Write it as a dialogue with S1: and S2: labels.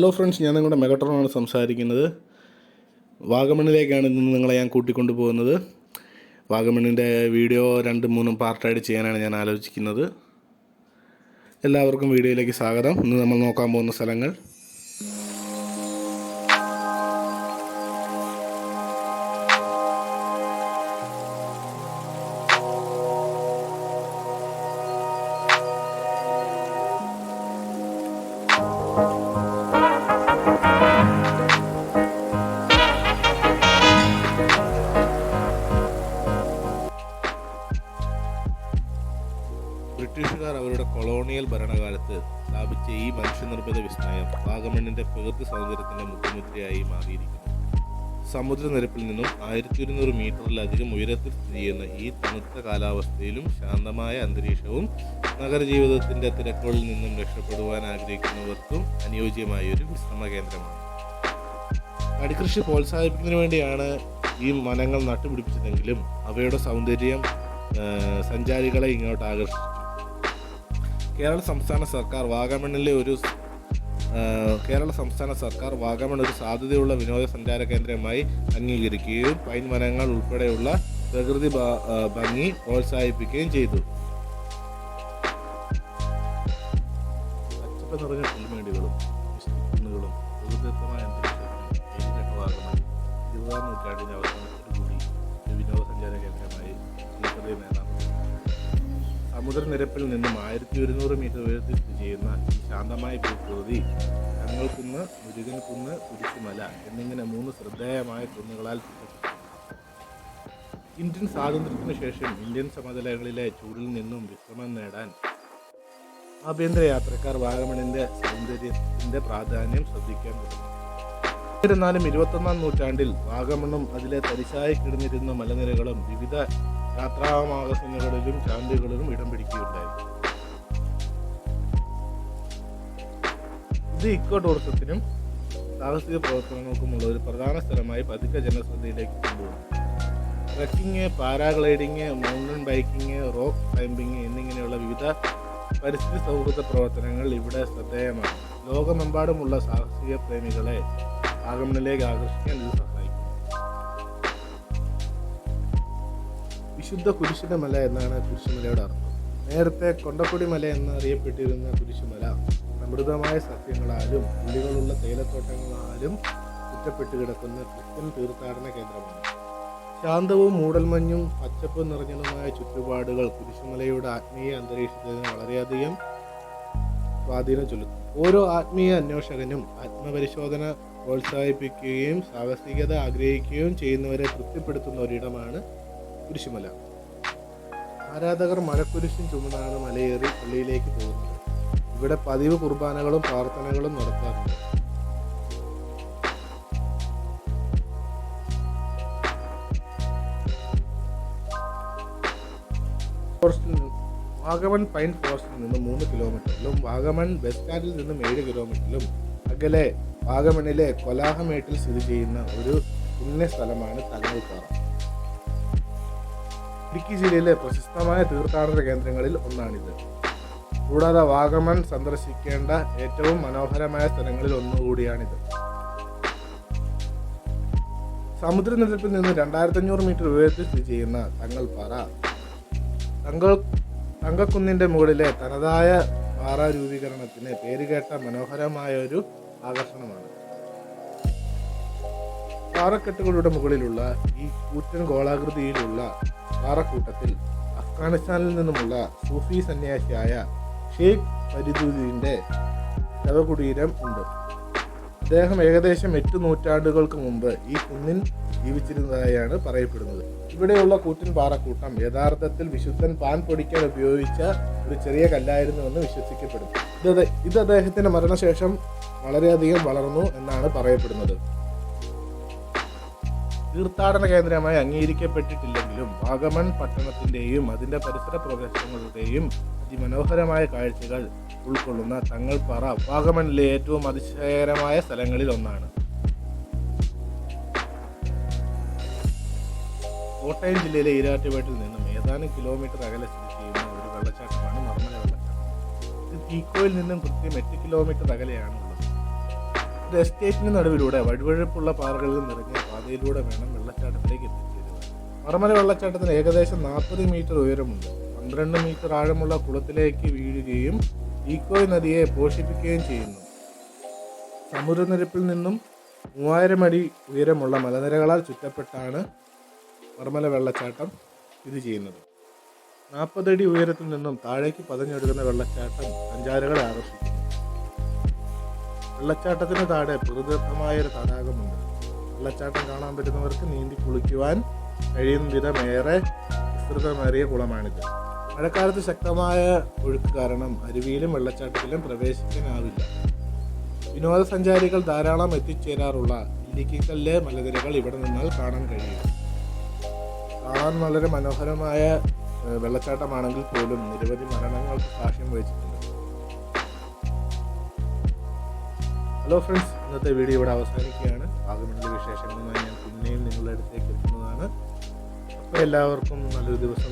S1: Hello friends ഞാൻ നിങ്ങളുടെ മെഗട്രോണാണ് സംസാരിക്കുന്നത്. വാഗമണ്ണിലേക്കാണ് ഇന്ന് നിങ്ങളെ ഞാൻ കൂട്ടിക്കൊണ്ടു പോകുന്നത്. വാഗമണ്ണിന്റെ വീഡിയോ രണ്ട് മൂന്നും പാർട്ടായിട്ട് ചെയ്യാനാണ് ഞാൻ ആലോചിക്കുന്നത്. എല്ലാവർക്കും വീഡിയോയിലേക്ക് സ്വാഗതം. ഇന്ന് നമ്മൾ നോക്കാൻ പോകുന്ന സ്ഥലങ്ങൾ കൊളോണിയൽ ഭരണകാലത്ത് സ്ഥാപിച്ച ഈ മനുഷ്യനിർമ്മിത വിസ്മയം വാഗമണ്ണിന്റെ പ്രകൃതി സൗന്ദര്യത്തിന്റെ മുഖമുദ്രയായി മാറിയിരിക്കുന്നു. സമുദ്രനിരപ്പിൽ നിന്നും ആയിരത്തി ഒരുന്നൂറ് മീറ്ററിലധികം ഉയരത്തിൽ സ്ഥിതി ചെയ്യുന്ന ഈ തണുത്ത കാലാവസ്ഥയിലും ശാന്തമായ അന്തരീക്ഷവും നഗരജീവിതത്തിന്റെ തിരക്കുകളിൽ നിന്നും രക്ഷപ്പെടുവാൻ ആഗ്രഹിക്കുന്നവർക്കും അനുയോജ്യമായ ഒരു വിശ്രമ കേന്ദ്രമാണ് കടികൃഷി പ്രോത്സാഹിപ്പിക്കുന്നതിന് വേണ്ടിയാണ് ഈ വനങ്ങൾ നട്ടുപിടിപ്പിച്ചതെങ്കിലും അവയുടെ സൗന്ദര്യം സഞ്ചാരികളെ ഇങ്ങോട്ട് ആകർഷിച്ചു. കേരള സംസ്ഥാന സർക്കാർ വാഗമണ്ണിലെ ഒരു കേരള സംസ്ഥാന സർക്കാർ വാഗമൺ ഒരു സാധ്യതയുള്ള വിനോദസഞ്ചാര കേന്ദ്രമായി അംഗീകരിക്കുകയും പൈൻ വനങ്ങൾ ഉൾപ്പെടെയുള്ള പ്രകൃതി ഭംഗി പ്രോത്സാഹിപ്പിക്കുകയും ചെയ്തു. നിറഞ്ഞ പുൽമേടുകളും പ്രകൃതിദത്തമായ വാഗമൺ ഇരുപതാം നൂറ്റാണ്ടിന്റെ അവസാനത്തോടുകൂടി സമുദ്രനിരപ്പിൽ നിന്നും ആയിരത്തി ഒരുന്നൂറ് മീറ്റർ ഉയരത്തിൽ സ്ഥിതി ചെയ്യുന്ന ഈ ശാന്തമായ ഭൂപ്രകൃതി തങ്ങൾക്കുന്ന് മുരുകൻ കുന്ന് കുരിശുമല എന്നിങ്ങനെ മൂന്ന് ശ്രദ്ധേയമായ കുന്നുകളാൽ ഇന്ത്യൻ സ്വാതന്ത്ര്യത്തിനു ശേഷം ഇന്ത്യൻ സമതലങ്ങളിലെ ചൂടിൽ നിന്നും വിശ്രമം നേടാൻ ആഭ്യന്തര യാത്രക്കാർ വാഗമണിന്റെ സൗന്ദര്യത്തിന്റെ പ്രാധാന്യം ശ്രദ്ധിക്കാൻ തുടങ്ങി. എന്നിരുന്നാലും ഇരുപത്തൊന്നാം നൂറ്റാണ്ടിൽ വാഗമണ്ണും അതിലെ തരിശായി കിടന്നിരുന്ന മലനിരകളും വിവിധ യാത്രാ മാഗസിനുകളിലും ചാനലുകളിലും ഇടം പിടിക്കുകയുണ്ടായി. ഇത് ഇക്കോ ടൂറിസത്തിനും സാഹസിക പ്രവർത്തനങ്ങൾക്കുമുള്ള ഒരു പ്രധാന സ്ഥലമായി പതുക്കെ ജനശ്രദ്ധയിലേക്ക് കൊണ്ടുവന്നു. Trekking paragliding mountain biking rock climbing എന്നിങ്ങനെയുള്ള വിവിധ പരിസ്ഥിതി സൗഹൃദ പ്രവർത്തനങ്ങൾ ഇവിടെ ശ്രദ്ധേയമാണ്. ലോകമെമ്പാടുമുള്ള സാഹസിക പ്രേമികളെ ആഗമനിലേക്ക് ആകർഷിക്കാൻ ഇത് സഹായിക്കും. വിശുദ്ധ മല എന്നാണ് കുരിശുമലയുടെ അർത്ഥം. നേരത്തെ കൊണ്ടക്കുടി മല എന്നറിയപ്പെട്ടിരുന്ന കുരിശുമല സമൃദ്ധമായ സസ്യങ്ങളാലും പുള്ളികളുള്ള തേയിലത്തോട്ടങ്ങളാലും ചുറ്റപ്പെട്ട് കിടക്കുന്ന ക്രിസ്ത്യൻ തീർത്ഥാടന കേന്ദ്രമാണ്. ശാന്തവും മൂടൽമഞ്ഞും പച്ചപ്പ് നിറഞ്ഞതുമായ ചുറ്റുപാടുകൾ കുരിശുമലയുടെ ആത്മീയ അന്തരീക്ഷത്തിന് വളരെയധികം സ്വാധീനം ചെലുത്തും ഓരോ ആത്മീയ അന്വേഷകനും ആത്മപരിശോധന പ്രോത്സാഹിപ്പിക്കുകയും സാഹസികത ആഗ്രഹിക്കുകയും ചെയ്യുന്നവരെ തൃപ്തിപ്പെടുത്തുന്ന ഒരിടമാണ് കുരിശുമല ആരാധകർ മഴക്കുരിശും ചുമന്നാണ് മലയേറി പള്ളിയിലേക്ക് പോകുന്നത്. ഇവിടെ പതിവ് കുർബാനകളും പ്രാർത്ഥനകളും നടത്താറുണ്ട്. വാഗമൺ പൈൻ ഫോറസ്റ്റിൽ നിന്ന് മൂന്ന് കിലോമീറ്ററിലും വാഗമൺ ബസ് സ്റ്റാൻഡിൽ നിന്നും ഏഴ് കിലോമീറ്ററിലും അകലെ വാഗമണിലെ കൊലാഹമേട്ടിൽ സ്ഥിതി ചെയ്യുന്ന ഒരു പുണ്യ സ്ഥലമാണ് തങ്ങൾപ്പാറ ഇടുക്കി ജില്ലയിലെ പ്രശസ്തമായ തീർത്ഥാടന കേന്ദ്രങ്ങളിൽ ഒന്നാണിത്. കൂടാതെ വാഗമൺ സന്ദർശിക്കേണ്ട ഏറ്റവും മനോഹരമായ സ്ഥലങ്ങളിൽ ഒന്നുകൂടിയാണിത്. സമുദ്രനിരപ്പിൽ നിന്ന് രണ്ടായിരത്തി അഞ്ഞൂറ് മീറ്റർ ഉയരത്തിൽ സ്ഥിതി ചെയ്യുന്ന പാറ തങ്കൾ തങ്കക്കുന്നിന്റെ മുകളിലെ തനതായ പാറ രൂപീകരണത്തിന് പേരുകേട്ട മനോഹരമായ ഒരു ആകർഷണമാണ്. പാറക്കെട്ടുകളുടെ മുകളിലുള്ള ഈ കൂറ്റൻ ഗോളാകൃതിയിലുള്ള പാറക്കൂട്ടത്തിൽ അഫ്ഗാനിസ്ഥാനിൽ നിന്നുമുള്ള സൂഫി സന്യാസിയായ ഷെയ്ഖ് ഫരിദുദ്ദീന്റെ ശവകുടീരം ഉണ്ട്. അദ്ദേഹം ഏകദേശം എട്ട് നൂറ്റാണ്ടുകൾക്ക് മുമ്പ് ഈ കുന്നിൻ ജീവിച്ചിരുന്നതായാണ് പറയപ്പെടുന്നത്. ഇവിടെയുള്ള കൂറ്റൻ പാറക്കൂട്ടം യഥാർത്ഥത്തിൽ വിശുദ്ധൻ പാൻ പൊടിക്കാൻ ഉപയോഗിച്ച ഒരു ചെറിയ കല്ലായിരുന്നുവെന്ന് വിശ്വസിക്കപ്പെടുന്നു. ഇത് ഇത് അദ്ദേഹത്തിന്റെ മരണശേഷം വളരെയധികം വളർന്നു എന്നാണ് പറയപ്പെടുന്നത്. തീർത്ഥാടന കേന്ദ്രമായി അംഗീകരിക്കപ്പെട്ടിട്ടില്ലെങ്കിലും വാഗമൺ പട്ടണത്തിന്റെയും അതിന്റെ പരിസര പ്രദേശങ്ങളുടെയും അതിമനോഹരമായ കാഴ്ചകൾ ഉൾക്കൊള്ളുന്ന തങ്ങൾപ്പാറ വാഗമണിലെ ഏറ്റവും അതിശയകരമായ സ്ഥലങ്ങളിൽ ഒന്നാണ്. കോട്ടയം ജില്ലയിലെ ഈരാറ്റുപേട്ടിൽ നിന്നും ഏതാനും കിലോമീറ്റർ അകലെ സ്ഥിതി ചെയ്യുന്ന ഒരു വെള്ളച്ചാട്ടമാണ് മർമ്മല വെള്ളച്ചാട്ടം. ഇത് തീക്കോയിൽ നിന്നും കൃത്യം എട്ട് കിലോമീറ്റർ അകലെയാണ് ഉള്ളത് ഒരു എസ്റ്റേറ്റിന് നടുവിലൂടെ വഴുവഴുപ്പുള്ള പാറകളിൽ നിറഞ്ഞ പാതയിലൂടെ വേണം വെള്ളച്ചാട്ടത്തിലേക്ക് എത്തിച്ചേരുവാൻ. മറമല വെള്ളച്ചാട്ടത്തിന് ഏകദേശം നാൽപ്പത് മീറ്റർ ഉയരമുണ്ട്. പന്ത്രണ്ട് മീറ്റർ ആഴമുള്ള കുളത്തിലേക്ക് വീഴുകയും ഈക്കോയ് നദിയെ പോഷിപ്പിക്കുകയും ചെയ്യുന്നു. സമുദ്രനിരപ്പിൽ നിന്നും മൂവായിരം അടി ഉയരമുള്ള മലനിരകളാൽ ചുറ്റപ്പെട്ടാണ് മർമല വെള്ളച്ചാട്ടം സ്ഥിതി ചെയ്യുന്നത്. നാൽപ്പതടി ഉയരത്തിൽ നിന്നും താഴേക്ക് പതഞ്ഞൊഴുകുന്ന വെള്ളച്ചാട്ടം സഞ്ചാരികളെ ആകർഷിക്കുന്നു. വെള്ളച്ചാട്ടത്തിന് താഴെ പ്രകൃതിദത്തമായ ഒരു തടാകമുണ്ട്. വെള്ളച്ചാട്ടം കാണാൻ പറ്റുന്നവർക്ക് നീന്തി കുളിക്കുവാൻ കഴിയുന്ന വിധമേറെ വിസ്തൃതമേറിയ കുളമാണിത്. മഴക്കാലത്ത് ശക്തമായ ഒഴുക്ക് കാരണം അരുവിയിലും വെള്ളച്ചാട്ടത്തിലും പ്രവേശിക്കാനാവില്ല. വിനോദസഞ്ചാരികൾ ധാരാളം എത്തിച്ചേരാറുള്ള ഇല്ലിക്കല്ല് മലനിരകൾ ഇവിടെ നിന്നാൽ കാണാൻ കഴിയും. കാണാൻ വളരെ മനോഹരമായ വെള്ളച്ചാട്ടമാണെങ്കിൽ പോലും നിരവധി മരണങ്ങൾക്ക് സാക്ഷ്യം വഹിച്ചിട്ടുണ്ട്. ഹലോ ഫ്രണ്ട്സ് ഇന്നത്തെ വീഡിയോ ഇവിടെ അവസാനിക്കുകയാണ്. വാഗമണിലെ വിശേഷങ്ങളുമായി ഞാൻ പിന്നെയും നിങ്ങളുടെ അടുത്തേക്ക് എത്തുന്നതാണ്. അപ്പോൾ എല്ലാവർക്കും നല്ലൊരു ദിവസം